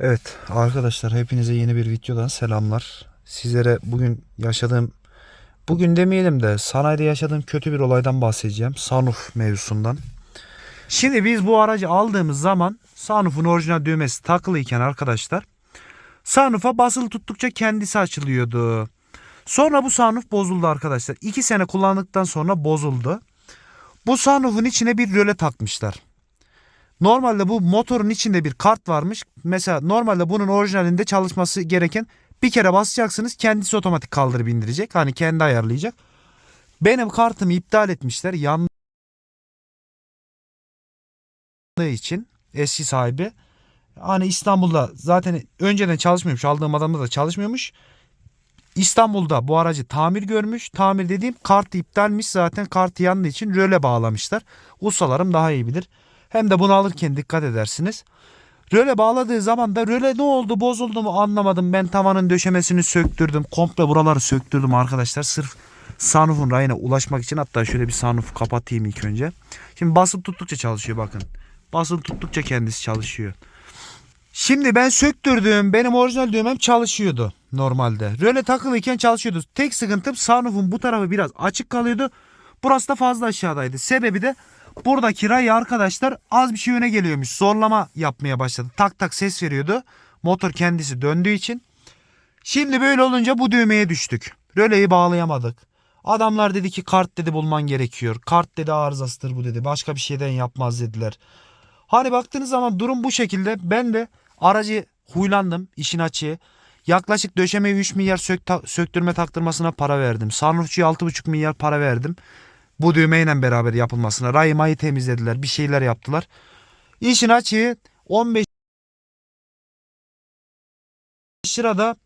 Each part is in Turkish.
Evet arkadaşlar hepinize yeni bir videodan selamlar. Sizlere bugün yaşadığım bugün demeyelim de sanayide yaşadığım kötü bir olaydan bahsedeceğim. Sunroof mevzusundan. Şimdi biz bu aracı aldığımız zaman sunroof'un orijinal düğmesi takılıyken arkadaşlar sunroof'a basılı tuttukça kendisi açılıyordu. Sonra bu sunroof bozuldu arkadaşlar. 2 sene kullandıktan sonra bozuldu. Bu sunroof'un içine bir röle takmışlar. Normalde bu motorun içinde bir kart varmış. Mesela normalde bunun orijinalinde çalışması gereken bir kere basacaksınız kendisi otomatik kaldırıp indirecek. Hani kendi ayarlayacak. Benim kartımı iptal etmişler yandığı için eski sahibi. Hani İstanbul'da zaten önceden çalışmıyormuş. Aldığım adamda da çalışmıyormuş. İstanbul'da bu aracı tamir görmüş. Tamir dediğim kartı iptalmiş zaten kartı yandığı için röle bağlamışlar. Ustalarım daha iyi bilir. Hem de bunu alırken dikkat edersiniz. Röle bağladığı zaman da röle ne oldu bozuldu mu anlamadım. Ben tavanın döşemesini söktürdüm. Komple buraları söktürdüm arkadaşlar. Sırf sunroof'un rayına ulaşmak için. Hatta şöyle bir sunroof kapatayım ilk önce. Şimdi basılı tuttukça çalışıyor bakın. Basılı tuttukça kendisi çalışıyor. Şimdi ben söktürdüm. Benim orijinal düğmem çalışıyordu normalde. Röle takılıyken çalışıyordu. Tek sıkıntım sunroof'un bu tarafı biraz açık kalıyordu. Burası da fazla aşağıdaydı. Sebebi de buradaki rayı arkadaşlar az bir şey öne geliyormuş. Zorlama yapmaya başladı. Tak tak ses veriyordu. Motor kendisi döndüğü için. Şimdi böyle olunca bu düğmeye düştük. Röleyi bağlayamadık. Adamlar dedi ki kart dedi bulman gerekiyor. Kart dedi arızasıdır bu dedi. Başka bir şeyden yapmaz dediler. Hani baktığınız zaman durum bu şekilde. Ben de aracı huylandım işin açığı. Yaklaşık döşemeye 3 milyar sök, ta- söktürme taktırmasına para verdim. Sunroofçuya 6,5 milyar para verdim. Bu düğmeyle beraber yapılmasına. Rayı mayı temizlediler. Bir şeyler yaptılar. İşin açığı 15 lirada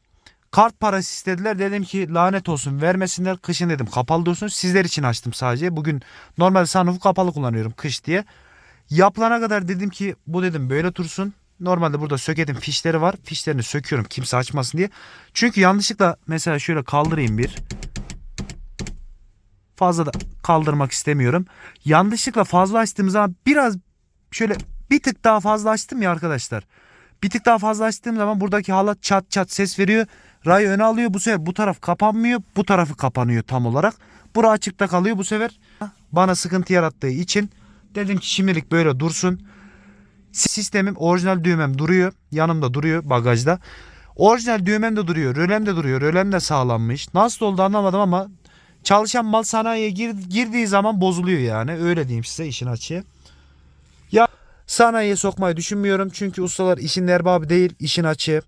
kart parası istediler. Dedim ki lanet olsun vermesinler. Kışın dedim kapalı dursun. Sizler için açtım sadece. Bugün normal sunroofu kapalı kullanıyorum kış diye. Yapılana kadar dedim ki bu dedim böyle dursun. Normalde burada söketim fişleri var. Fişlerini söküyorum kimse açmasın diye. Çünkü yanlışlıkla mesela şöyle kaldırayım bir. Fazla da kaldırmak istemiyorum. Yanlışlıkla fazla açtığım zaman biraz şöyle bir tık daha fazla açtım ya arkadaşlar. Bir tık daha fazla açtığım zaman buradaki halat çat çat ses veriyor. Ray öne alıyor. Bu sefer bu taraf kapanmıyor. Bu tarafı kapanıyor tam olarak. Bura açıkta kalıyor bu sefer. Bana sıkıntı yarattığı için dedim ki şimdilik böyle dursun. Sistemim orijinal düğmem duruyor. Yanımda duruyor bagajda. Orijinal düğmem de duruyor. Rölem de duruyor. Rölem de sağlanmış. Nasıl oldu anlamadım ama çalışan mal sanayiye gir- girdiği zaman bozuluyor yani. Öyle diyeyim size işin açığı. Ya sanayiye sokmayı düşünmüyorum. Çünkü ustalar işin erbabı değil. işin açığı.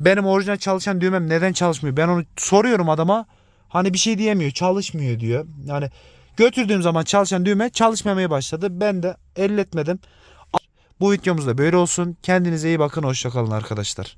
Benim orijinal çalışan düğmem neden çalışmıyor? Ben onu soruyorum adama. Hani bir şey diyemiyor. Çalışmıyor diyor. Yani götürdüğüm zaman çalışan düğme çalışmamaya başladı. Ben de elletmedim. Bu videomuz da böyle olsun. Kendinize iyi bakın. Hoşçakalın arkadaşlar.